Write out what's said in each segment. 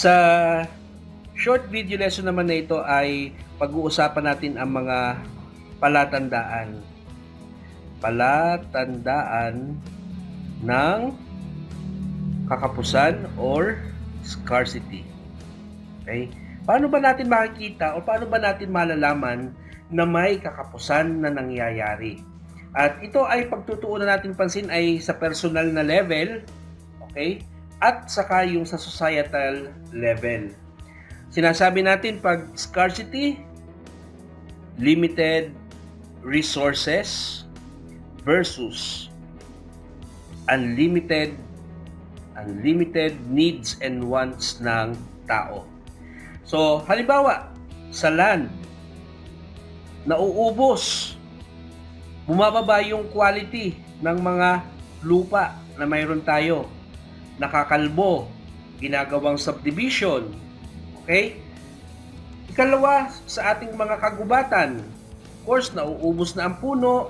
Sa short video lesson naman na ito ay pag-uusapan natin ang mga palatandaan. Palatandaan ng kakapusan or scarcity. Okay? Paano ba natin makikita o paano ba natin malalaman na may kakapusan na nangyayari? At ito ay pagtutuunan natin pansin ay sa personal na level, okay? At saka yung sa societal level. Sinasabi natin pag scarcity, limited resources versus unlimited unlimited needs and wants ng tao. So, halimbawa, sa land, nauubos, bumababa yung quality ng mga lupa na mayroon tayo. Nakakalbo, ginagawang subdivision. Okay? Ikalawa, sa ating mga kagubatan, of course, nauubos na ang puno,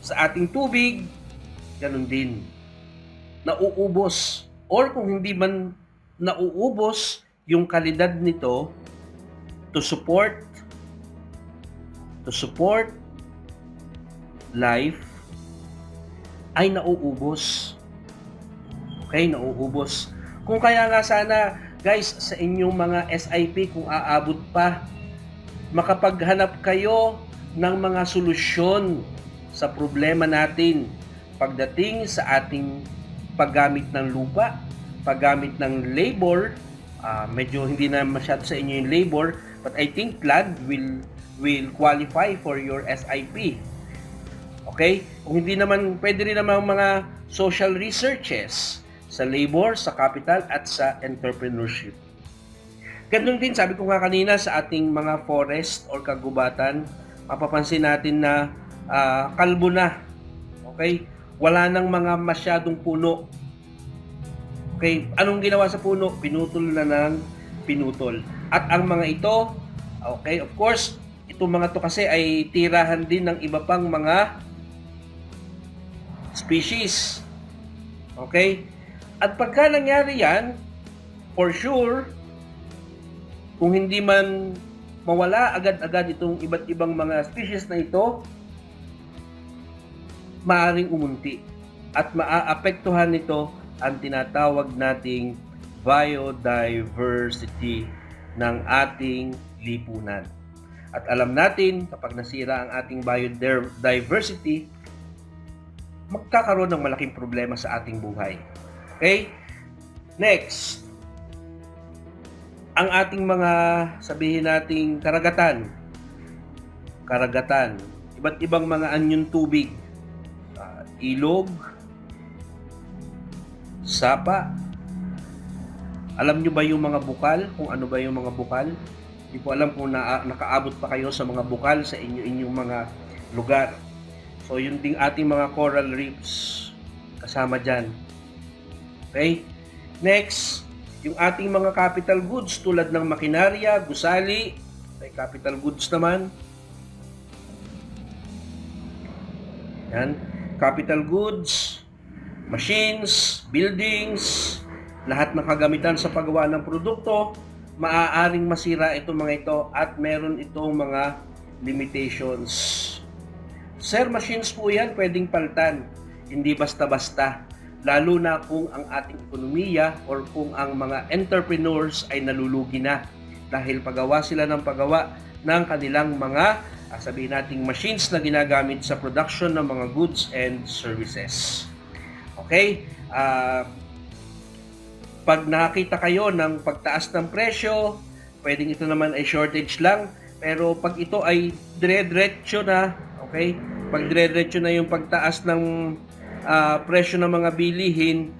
sa ating tubig, ganun din. Nauubos. Or kung hindi man nauubos, yung kalidad nito to support to support life ay nauubos. Okay, nauubos. Kung kaya nga sana, guys, sa inyong mga SIP, kung aabot pa, makapaghanap kayo ng mga solusyon sa problema natin pagdating sa ating paggamit ng lupa, paggamit ng labor, ah, medyo hindi na masyado sa inyo yung labor, but I think land will will qualify for your SIP. Okay? Kung hindi naman, pwede rin naman mga social researches sa labor, sa capital, at sa entrepreneurship. Ganun din, sabi ko nga kanina, sa ating mga forest or kagubatan, mapapansin natin na ah, kalbo na. Okay? Wala nang mga masyadong puno. Okay? Anong ginawa sa puno? Pinutol na ng pinutol. At ang mga ito, okay, of course, itong mga to kasi ay tirahan din ng iba pang mga species. Okay? At pagka nangyari yan, for sure, kung hindi man mawala agad-agad itong iba't ibang mga species na ito, maaring umunti. At maaapektuhan nito ang tinatawag nating biodiversity ng ating lipunan. At alam natin, kapag nasira ang ating biodiversity, magkakaroon ng malaking problema sa ating buhay. Okay? Next, ang ating mga sabihin nating karagatan. Karagatan. Iba't ibang mga anyong tubig. Ah, ilog, sapa. Alam nyo ba yung mga bukal? Kung ano ba yung mga bukal? Hindi ko alam kung na, nakaabot pa kayo sa mga bukal sa inyo-inyong mga lugar. So, yun ding ating mga coral reefs kasama dyan. Okay? Next, yung ating mga capital goods tulad ng makinarya, gusali, may capital goods naman. Yan. Capital goods, machines, buildings, lahat ng kagamitan sa paggawa ng produkto, maaaring masira itong mga ito at meron itong mga limitations. Sir, machines po yan, pwedeng palitan. Hindi basta-basta. Lalo na kung ang ating ekonomiya or kung ang mga entrepreneurs ay nalulugi na dahil pagawa sila ng pagawa ng kanilang mga ah, sabihin nating machines na ginagamit sa production ng mga goods and services. Okay? Ah, pag nakakita kayo ng pagtaas ng presyo, pwedeng ito naman ay shortage lang, pero pag ito ay dire-diretso na, okay? Pag dire-diretso na yung pagtaas ng ah, presyo ng mga bilihin,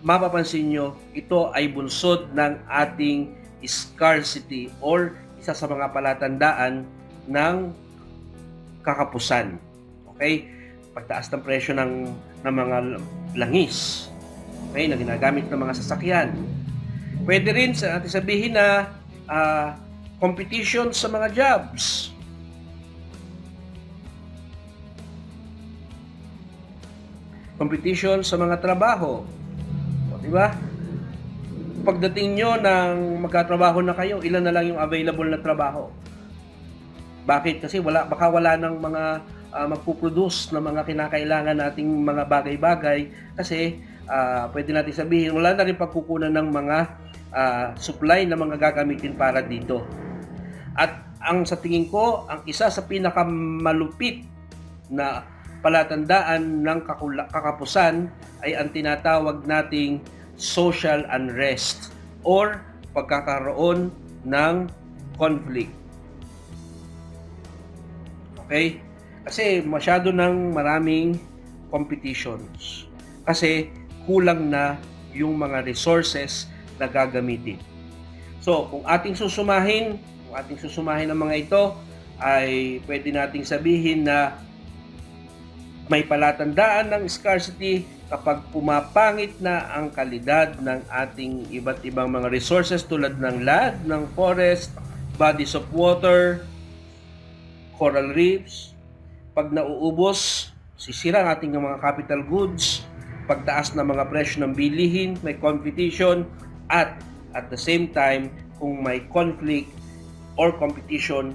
mapapansin nyo, ito ay bunsod ng ating scarcity or isa sa mga palatandaan ng kakapusan. Okay? Pagtaas ng presyo ng, ng mga langis. Okay? Na ginagamit ng mga sasakyan. Pwede rin sa ating sabihin na ah, competition sa mga jobs. Competition sa mga trabaho. O, di ba? pagdating nyo ng magkatrabaho na kayo, ilan na lang yung available na trabaho. Bakit? Kasi wala, baka wala ng mga ah, magpuproduce ng mga kinakailangan nating mga bagay-bagay kasi ah, pwede natin sabihin, wala na rin pagkukunan ng mga ah, supply na mga gagamitin para dito. At ang sa tingin ko, ang isa sa pinakamalupit na palatandaan ng kakapusan ay ang tinatawag nating social unrest or pagkakaroon ng conflict. Okay? Kasi masyado ng maraming competitions. Kasi kulang na yung mga resources na gagamitin. So, kung ating susumahin, kung ating susumahin ang mga ito, ay pwede nating sabihin na may palatandaan ng scarcity kapag pumapangit na ang kalidad ng ating iba't ibang mga resources tulad ng land, ng forest, bodies of water, coral reefs. Pag nauubos, sisira ang ating mga capital goods, pagtaas ng mga presyo ng bilihin, may competition, at at the same time, kung may conflict or competition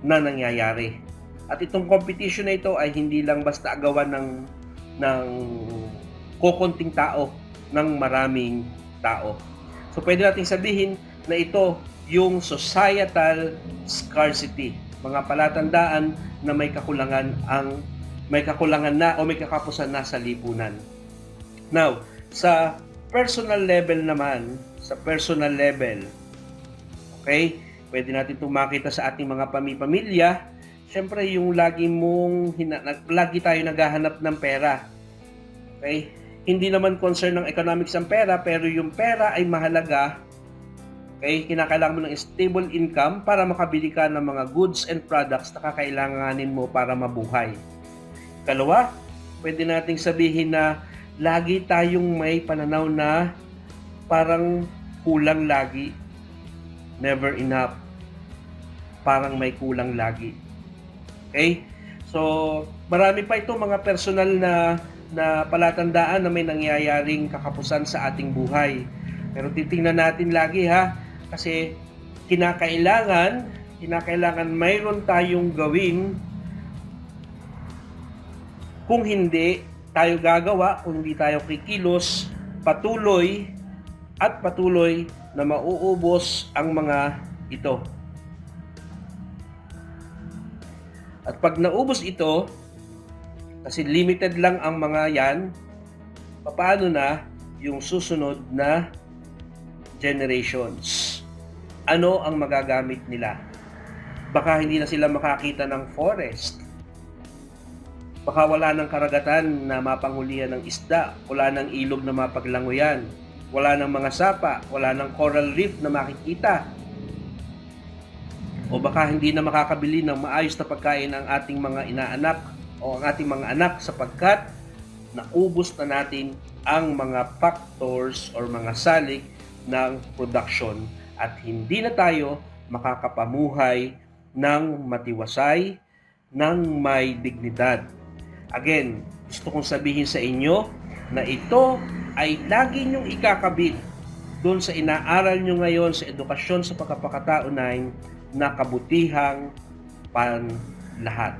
na nangyayari. At itong competition na ito ay hindi lang basta agawan ng ng kokonting tao, ng maraming tao. So pwede nating sabihin na ito yung societal scarcity, mga palatandaan na may kakulangan ang may kakulangan na o may kakapusan na sa lipunan. Now, sa personal level naman, sa personal level, okay, pwede natin itong makita sa ating mga pami-pamilya, syempre yung lagi mong, hina, lagi tayo naghahanap ng pera. Okay? Hindi naman concern ng economics ang pera, pero yung pera ay mahalaga. Okay? Kinakailangan mo ng stable income para makabili ka ng mga goods and products na kakailanganin mo para mabuhay. Kalawa, pwede nating sabihin na lagi tayong may pananaw na parang kulang lagi. Never enough. Parang may kulang lagi. Okay? So, marami pa ito mga personal na na palatandaan na may nangyayaring kakapusan sa ating buhay. Pero titingnan natin lagi ha kasi kinakailangan kinakailangan mayroon tayong gawin kung hindi tayo gagawa, kung hindi tayo kikilos, patuloy at patuloy na mauubos ang mga ito. At pag naubos ito, kasi limited lang ang mga yan, paano na yung susunod na generations? Ano ang magagamit nila? Baka hindi na sila makakita ng forest. Baka wala ng karagatan na mapanghulihan ng isda, wala ng ilog na mapaglanguyan, wala ng mga sapa, wala ng coral reef na makikita, o baka hindi na makakabili ng maayos na pagkain ang ating mga inaanak o ang ating mga anak sapagkat naubos na natin ang mga factors or mga salik ng production at hindi na tayo makakapamuhay ng matiwasay, ng may dignidad. Again, gusto kong sabihin sa inyo na ito ay lagi niyong ikakabit doon sa inaaral nyo ngayon sa edukasyon sa pagkapakatao 9 na kabutihang pan lahat.